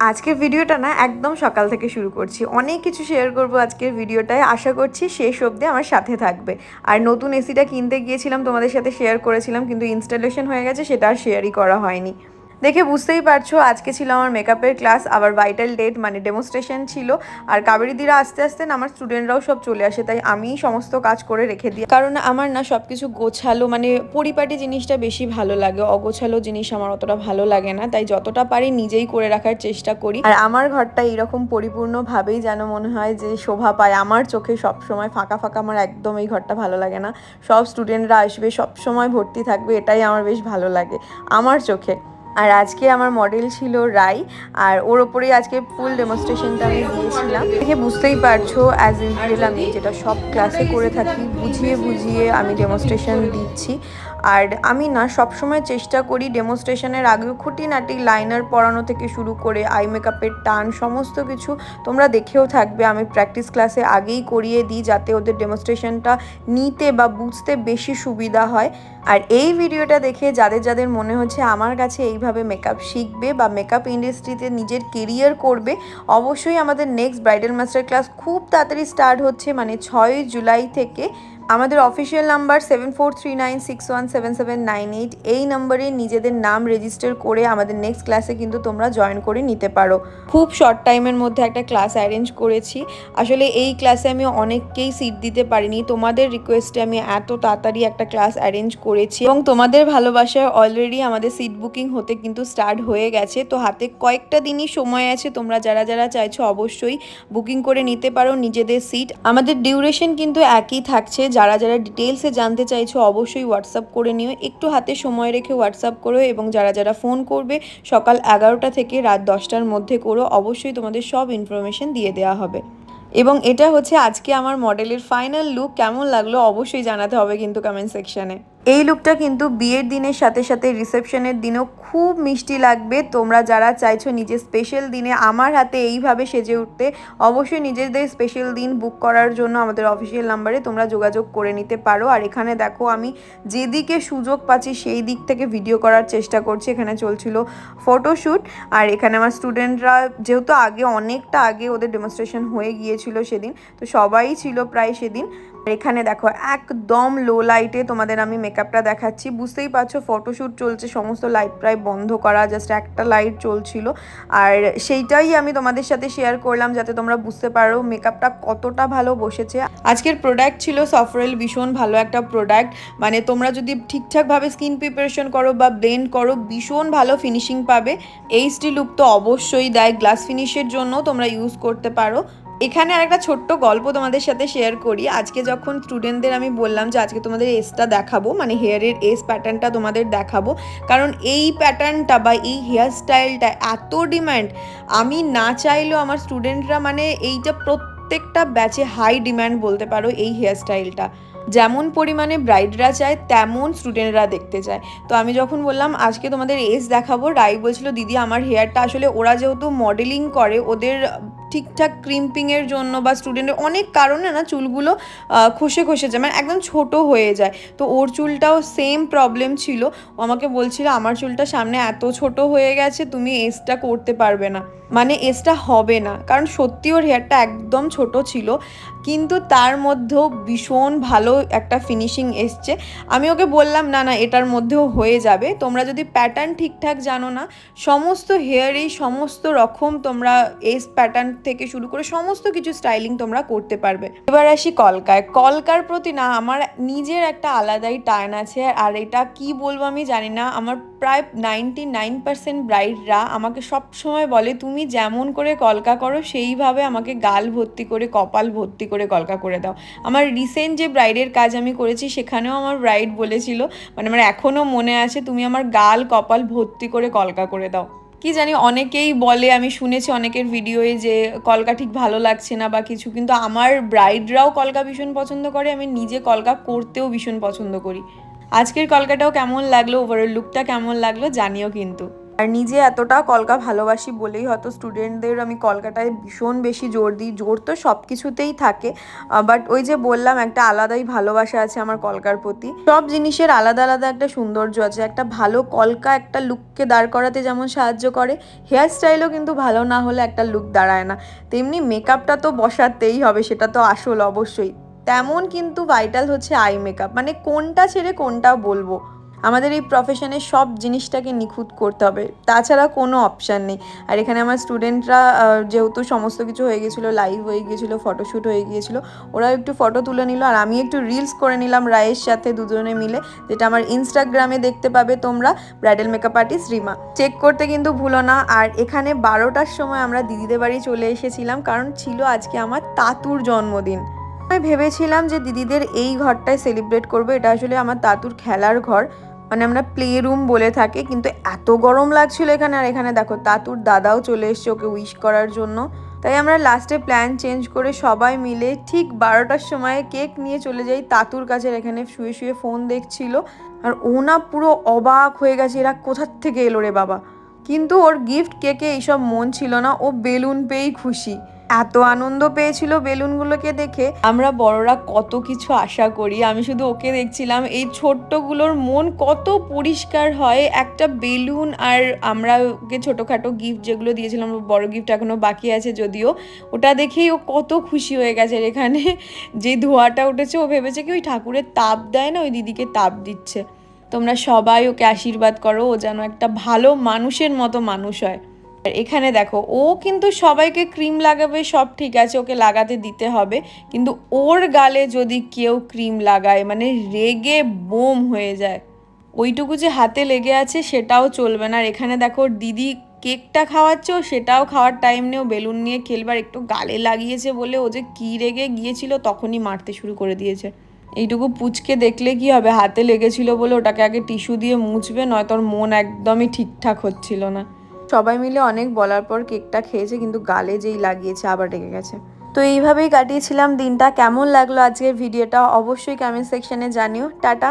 আজকের ভিডিওটা না একদম সকাল থেকে শুরু করছি। অনেক কিছু শেয়ার করব আজকের ভিডিওটায়। আশা করছি শেষ অবধি আমার সাথে থাকবে। আর নতুন এসিটা কিনতে গিয়েছিলাম, তোমাদের সাথে শেয়ার করেছিলাম, কিন্তু ইনস্টলেশন হয়ে গেছে, সেটা আর শেয়ারই করা হয়নি। দেখে বুঝতেই পারছ, আজকে ছিল আমার মেকআপের ক্লাস আবার ভাইটাল ডেট মানে ডেমনস্ট্রেশন ছিল। আর কাবেরিদিরা আস্তে আস্তে না, আমার স্টুডেন্টরাও সব চলে আসে, তাই আমিই সমস্ত কাজ করে রেখে দিই। কারণ আমার না সব কিছু গোছালো মানে পরিপাটি জিনিসটা বেশি ভালো লাগে, অগোছালো জিনিস আমার অতটা ভালো লাগে না, তাই যতটা পারি নিজেই করে রাখার চেষ্টা করি। আর আমার ঘরটা এইরকম পরিপূর্ণভাবেই যেন মনে হয় যে শোভা পায়, আমার চোখে সব সময় ফাঁকা ফাঁকা আমার একদম এই ঘরটা ভালো লাগে না। সব স্টুডেন্টরা আসবে সব সময় ভর্তি থাকবে, এটাই আমার বেশ ভালো লাগে, আমার চোখে। আর আজকে আমার মডেল ছিল রাই, আর ওর ওপরেই আজকে ফুল ডেমনস্ট্রেশনটা আমি দিয়েছিলাম। দেখে বুঝতেই পারছ অ্যাজ ইউজুয়াল আমি যেটা সব ক্লাসে করে থাকি, বুঝিয়ে বুঝিয়ে আমি ডেমনস্ট্রেশন দিচ্ছি। আর আমি না সবসময় চেষ্টা করি ডেমনস্ট্রেশনের আগেও খুঁটিনাটি লাইনার পরানো থেকে শুরু করে আই মেকআপের টান, সমস্ত কিছু তোমরা দেখেও থাকবে। আমি প্র্যাকটিস ক্লাসে আগেই করিয়ে দিই যাতে ওদের ডেমনস্ট্রেশনটা নিতে বা বুঝতে বেশি সুবিধা হয়। আর এই ভিডিওটা দেখে যাদের যাদের মনে হচ্ছে আমার কাছে এইভাবে মেকআপ শিখবে বা মেকআপ ইন্ডাস্ট্রিতে নিজের কেরিয়ার করবে, অবশ্যই আমাদের নেক্সট ব্রাইডাল মাস্টার ক্লাস খুব তাড়াতাড়ি স্টার্ট হচ্ছে। মানে ছয় জুলাই থেকে আমাদের official number seven four three nine six one seven seven nine eight এই নাম্বারে নিজেদের নাম রেজিস্টার করে আমাদের নেক্সট ক্লাসে কিন্তু তোমরা জয়েন করে নিতে পারো। খুব শর্ট টাইমের মধ্যে একটা ক্লাস অ্যারেঞ্জ করেছি। আসলে এই ক্লাসে আমি অনেককেই সিট দিতে পারিনি। তোমাদের রিকোয়েস্টে আমি এত তাড়াতাড়ি একটা ক্লাস অ্যারেঞ্জ করেছি এবং তোমাদের ভালোবাসায় অলরেডি আমাদের সিট বুকিং হতে কিন্তু স্টার্ট হয়ে গেছে। তো হাতে কয়েকটা দিনই সময় আছে। তোমরা যারা যারা চাইছো অবশ্যই বুকিং করে নিতে পারো নিজেদের সিট আমাদের ডিউরেশন কিন্তু একই থাকছে। যারা যারা ডিটেলসে জানতে চাইছো, অবশ্যই হোয়াটসঅ্যাপ করে নিও। একটু হাতে সময় রেখে হোয়াটসঅ্যাপ করো এবং যারা যারা ফোন করবে, সকাল এগারোটা থেকে রাত দশটার মধ্যে করো। অবশ্যই তোমাদের সব ইনফরমেশন দিয়ে দেওয়া হবে। এবং এটা হচ্ছে আজকে আমার মডেলের ফাইনাল লুক কেমন লাগল অবশ্যই জানাতে হবে কিন্তু কমেন্ট সেকশানে এই লুকটা কিন্তু বিয়ের দিনের সাথে সাথে রিসেপশনের দিনেও খুব মিষ্টি লাগবে। তোমরা যারা চাইছো নিজের স্পেশাল দিনে আমার হাতে এইভাবে সেজে উঠতে, অবশ্যই নিজেদের স্পেশাল দিন বুক করার জন্য আমাদের অফিসিয়াল নাম্বারে তোমরা যোগাযোগ করে নিতে পারো। আর এখানে দেখো আমি যেদিকে সুযোগ পাচ্ছি সেই দিক থেকে ভিডিও করার চেষ্টা করছি। এখানে চলছিল ফটোশ্যুট আর এখানে আমার স্টুডেন্টরা যেহেতু আগে অনেকটা আগে ওদের ডেমনস্ট্রেশন হয়ে গিয়েছিল সেদিন, তো সবাই ছিল প্রায় সেদিন। এখানে দেখো, একদম লো লাইটে তোমাদের আমি মেকআপটা দেখাচ্ছি। বুঝতেই পারছ ফটোশ্যুট চলছে, সমস্ত লাইট প্রায় বন্ধ করা জাস্ট একটা লাইট চলছিল। আর সেইটাই আমি তোমাদের সাথে শেয়ার করলাম, যাতে তোমরা বুঝতে পারো মেকআপটা কতটা ভালো বসেছে। আজকের প্রোডাক্ট ছিল সফরেল ভীষণ ভালো একটা প্রোডাক্ট মানে তোমরা যদি ঠিকঠাকভাবে স্কিন প্রিপারেশন করো বা ব্লেন্ড করো, ভীষণ ভালো ফিনিশিং পাবে। এইচডি লুক তো অবশ্যই দেয় গ্লাস ফিনিশের জন্য তোমরা ইউজ করতে পারো। এখানে আর একটা ছোট্ট গল্প তোমাদের সাথে শেয়ার করি। আজকে যখন স্টুডেন্টদের আমি বললাম যে আজকে তোমাদের এসটা দেখাবো মানে হেয়ারের এস প্যাটার্নটা তোমাদের দেখাবো, কারণ এই প্যাটার্নটা বা এই হেয়ার স্টাইলটা এত ডিম্যান্ড আমি না চাইলেও আমার স্টুডেন্টরা মানে এইটা প্রত্যেকটা ব্যাচে হাই ডিম্যান্ড বলতে পারো এই হেয়ার স্টাইলটা যেমন পরিমাণে ব্রাইডরা চায়, তেমন স্টুডেন্টরা দেখতে চায়। তো আমি যখন বললাম, আজকে তোমাদের এস দেখাবো, রাই বলছিল, দিদি, আমার হেয়ারটা আসলে ওরা যেহেতু মডেলিং করে, ওদের ঠিকঠাক ক্রিম্পিংয়ের জন্য বা স্টুডেন্টের অনেক কারণে না চুলগুলো খসে খসে যায় মানে একদম ছোট হয়ে যায়। তো ওর চুলটাও সেম প্রবলেম ছিল। আমাকে বলছিল, আমার চুলটা সামনে এত ছোট হয়ে গেছে, তুমি এসটা করতে পারবে না। মানে এসটা হবে না, কারণ সত্যি ওর হেয়ারটা একদম ছোট ছিল। কিন্তু তার মধ্যেও ভীষণ ভালো একটা ফিনিশিং এসছে। আমি ওকে বললাম, না না, এটার মধ্যেও হয়ে যাবে। তোমরা যদি প্যাটার্ন ঠিকঠাক জানো না, সমস্ত হেয়ারেই সমস্ত রকম তোমরা এস প্যাটার্ন থেকে শুরু করে সমস্ত কিছু স্টাইলিং তোমরা করতে পারবে। এবার আসি কলকায় কলকার প্রতি না, আমার নিজের একটা আলাদাই টান আছে আর এটা কি বলব আমি জানি না। আমার প্রায় নাইনটি নাইন পার্সেন্ট ব্রাইডরা আমাকে সব সময় বলে, তুমি যেমন করে কলকা করো, সেইভাবে আমাকে গাল ভর্তি করে, কপাল ভর্তি করে কলকা করে দাও। আমার রিসেন্ট যে ব্রাইডের কাজ আমি করেছি, সেখানেও আমার ব্রাইড বলেছিল মানে আমার এখনও মনে আছে তুমি আমার গাল, কপাল ভর্তি করে কলকা করে দাও। কি জানি, অনেকেই বলে, আমি শুনেছি অনেকের ভিডিওয়ে যে কলকা ঠিক ভালো লাগছে না বা কিছু, কিন্তু আমার ব্রাইডরাও কলকা ভীষণ পছন্দ করে, আমি নিজে কলকা করতেও ভীষণ পছন্দ করি। আজকের কলকাটাও কেমন লাগল ওভারঅল লুকটা কেমন লাগল জানিও কিন্তু। আর নিজে এতটা কলকা ভালোবাসি বলেই হয়তো স্টুডেন্টদের আমি কলকাটায় ভীষণ বেশি জোর দিই। জোর তো সব কিছুতেই থাকে বাট ওই যে বললাম, একটা আলাদাই ভালোবাসা আছে আমার কলকার প্রতি। সব জিনিসের আলাদা আলাদা একটা সৌন্দর্য আছে। একটা ভালো কলকা একটা লুককে দাঁড় করাতে যেমন সাহায্য করে হেয়ার স্টাইলও কিন্তু ভালো না হলে একটা লুক দাঁড়ায় না। তেমনি মেকআপটা তো বসাতেই হবে, সেটা তো আসল অবশ্যই। তেমন কিন্তু ভাইটাল হচ্ছে আই মেকআপ মানে কোনটা ছেড়ে কোনটা বলব? আমাদের এই প্রফেশনে সব জিনিসটাকে নিখুঁত করতে হবে। তাছাড়া কোনো অপশান নেই। আর এখানে আমার স্টুডেন্টরা যেহেতু সমস্ত কিছু হয়ে গেছিল লাইভ হয়ে গিয়েছিল ফটোশ্যুট হয়ে গিয়েছিল, ওরাও একটু ফটো তুলে নিল। আর আমি একটু রিলস করে নিলাম রায়ের সাথে দুজনে মিলে, যেটা আমার ইনস্টাগ্রামে দেখতে পাবে তোমরা bridal makeup artist Rima. Check করতে কিন্তু ভুলো না। আর এখানে বারোটার সময় আমরা দিদিদের বাড়ি চলে এসেছিলাম, কারণ ছিল আজকে আমার তাতুর জন্মদিন। আমি ভেবেছিলাম যে দিদিদের এই ঘরটায় সেলিব্রেট করব। এটা আসলে আমার তাতুর খেলার ঘর। মানে আমরা প্লে রুম বলে থাকি, কিন্তু এত গরম লাগছিল এখানে, আর এখানে দেখো তাতুর দাদাও চলে এসছে ওকে উইশ করার জন্য। তাই আমরা লাস্টে প্ল্যান চেঞ্জ করে সবাই মিলে ঠিক বারোটার সময় কেক নিয়ে চলে যাই। তাতুর কাছে এখানে শুয়ে শুয়ে ফোন দেখছিল, আর ও না পুরো অবাক হয়ে গেছে, এরা কোথার থেকে এলো রে বাবা? কিন্তু ওর গিফট কেকে এইসব মন ছিল না, ও বেলুন পেয়েই খুশি। এত আনন্দ পেয়েছিল বেলুনগুলোকে দেখে। আমরা বড়রা কত কিছু আশা করি। আমি শুধু ওকে দেখছিলাম। এই ছোট্টগুলোর মন কত পরিষ্কার হয়। একটা বেলুন আর আমরা ওকে ছোটোখাটো গিফট যেগুলো দিয়েছিলাম, বড় গিফট এখনও বাকি আছে যদিও, ওটা দেখেই ও কত খুশি হয়ে গেছে এখানে। যে ধোঁয়াটা উঠেছে, ও ভেবেছে কি ওই ঠাকুরের তাপ দেয় না, ওই দিদিকে তাপ দিচ্ছে। তোমরা সবাই ওকে আশীর্বাদ করো, ও যেন একটা ভালো মানুষের মতো মানুষ হয়। আর এখানে দেখো, ও কিন্তু সবাইকে ক্রিম লাগাবে, সব ঠিক আছে, ওকে লাগাতে দিতে হবে। কিন্তু ওর গালে যদি কেউ ক্রিম লাগায় মানে রেগে বোম হয়ে যায়, ওইটুকু যে হাতে লেগে আছে সেটাও চলবে না। আর এখানে দেখো, দিদি কেকটা খাওয়াচ্ছে সেটাও খাওয়ার টাইম নেই, ও বেলুন নিয়ে খেলবার একটু গালে লাগিয়েছে বলে ও যে কী রেগে গিয়েছিল তখনই মারতে শুরু করে দিয়েছে। এইটুকু পুচকে দেখলে কি হবে? হাতে লেগেছিল বলে ওটাকে আগে টিস্যু দিয়ে মুছবে, নয়তো ওর মন একদমই ঠিকঠাক হচ্ছিল না। সবাই মিলে অনেক বলার পর কেকটা খেয়েছে, কিন্তু গালে যেই লাগিয়েছে আবার ডেকে গেছে। তো এইভাবেই কাটিয়েছিলাম দিনটা। কেমন লাগল আজকের ভিডিওটা অবশ্যই কমেন্ট সেকশনে জানিও। টাটা!